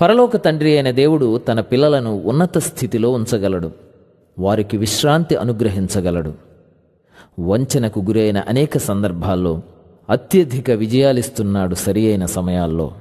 పరలోక తండ్రి అయిన దేవుడు తన పిల్లలను ఉన్నత స్థితిలో ఉంచగలడు. వారికి విశ్రాంతి అనుగ్రహించగలడు. వంచనకు గురైన అనేక సందర్భాల్లో అత్యధిక విజయాలిస్తున్నాడు సరి అయిన సమయాల్లో.